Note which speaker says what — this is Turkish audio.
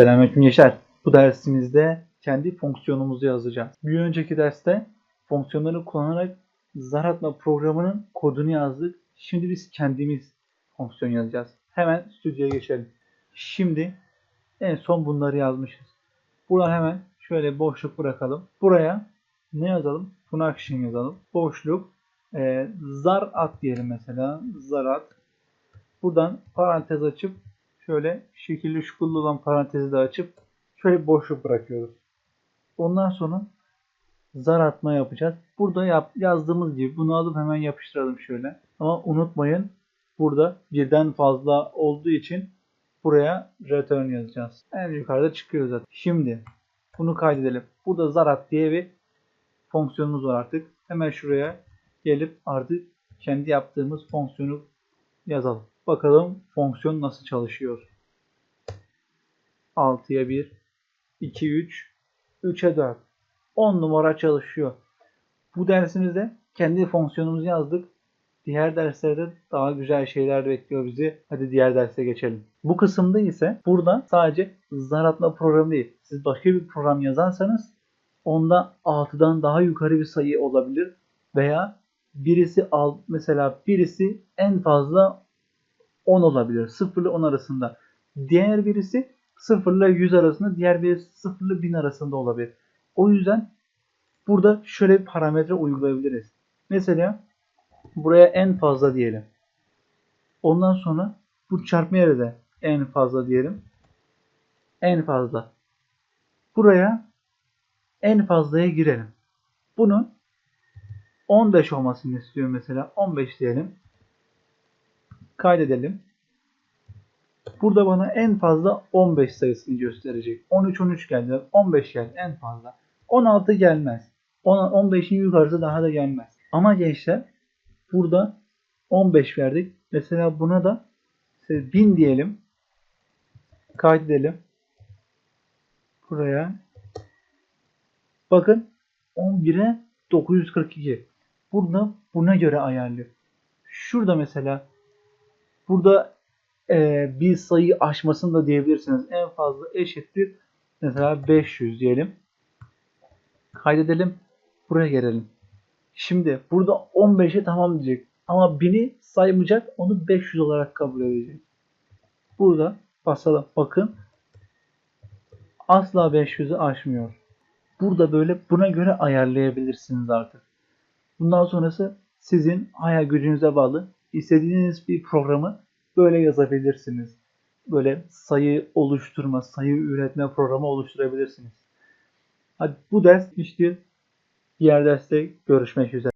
Speaker 1: Selamünaleyküm Yaşar. Bu dersimizde kendi fonksiyonumuzu yazacağız. Bir önceki derste fonksiyonları kullanarak zar atma programının kodunu yazdık. Şimdi biz kendimiz fonksiyon yazacağız. Hemen stüdyoya geçelim. Şimdi en son bunları yazmışız. Buradan hemen şöyle boşluk bırakalım. Buraya ne yazalım? Function yazalım. Boşluk e, zar at diyelim mesela. Zar at. Buradan parantez açıp şöyle şekilli şukullu olan parantezi de açıp şöyle boşluk bırakıyoruz. Ondan sonra zar atma yapacağız. Burada yap, yazdığımız gibi bunu alıp hemen yapıştıralım şöyle. Ama unutmayın burada birden fazla olduğu için buraya return yazacağız. En yukarıda çıkıyor zaten. Şimdi bunu kaydedelim. Burada zar at diye bir fonksiyonumuz var artık. Hemen şuraya gelip artık kendi yaptığımız fonksiyonu yazalım. Bakalım fonksiyon nasıl çalışıyor. 6'ya 1, 2, 3, 3'e 4. 10 numara çalışıyor. Bu dersimizde kendi fonksiyonumuzu yazdık. Diğer derslerde daha güzel şeyler bekliyor bizi. Hadi diğer derse geçelim. Bu kısımda ise burada sadece zar atma programı değil. Siz başka bir program yazarsanız onda 6'dan daha yukarı bir sayı olabilir. Veya birisi al mesela birisi en fazla 10 olabilir. 0 ile 10 arasında. Diğer birisi 0 ile 100 arasında, diğer birisi 0 ile 1000 arasında olabilir. O yüzden burada şöyle bir parametre uygulayabiliriz. Mesela buraya en fazla diyelim. Ondan sonra bu çarpma yere de en fazla diyelim. En fazla. Buraya en fazlaya girelim. Bunu 15 olmasını istiyorum mesela. 15 diyelim kaydedelim. Burada bana en fazla 15 sayısını gösterecek. 13 13 geldi. 15 geldi en fazla. 16 gelmez. 15'in yukarısı daha da gelmez. Ama gençler burada 15 verdik. Mesela buna da 1000 diyelim. Kaydedelim. Buraya. Bakın 11'e 942. Burada buna göre ayarlıyor. Şurada mesela Burada e, bir sayı aşmasını da diyebilirsiniz. En fazla eşittir. Mesela 500 diyelim. Kaydedelim. Buraya gelelim. Şimdi burada 15'e tamam diyecek. Ama 1000'i saymayacak. Onu 500 olarak kabul edecek. Burada basalım. Bakın. Asla 500'ü aşmıyor. Burada böyle buna göre ayarlayabilirsiniz artık. Bundan sonrası sizin hayal gücünüze bağlı istediğiniz bir programı böyle yazabilirsiniz. Böyle sayı oluşturma, sayı üretme programı oluşturabilirsiniz. Hadi bu ders bitmiştir. Diğer derste görüşmek üzere.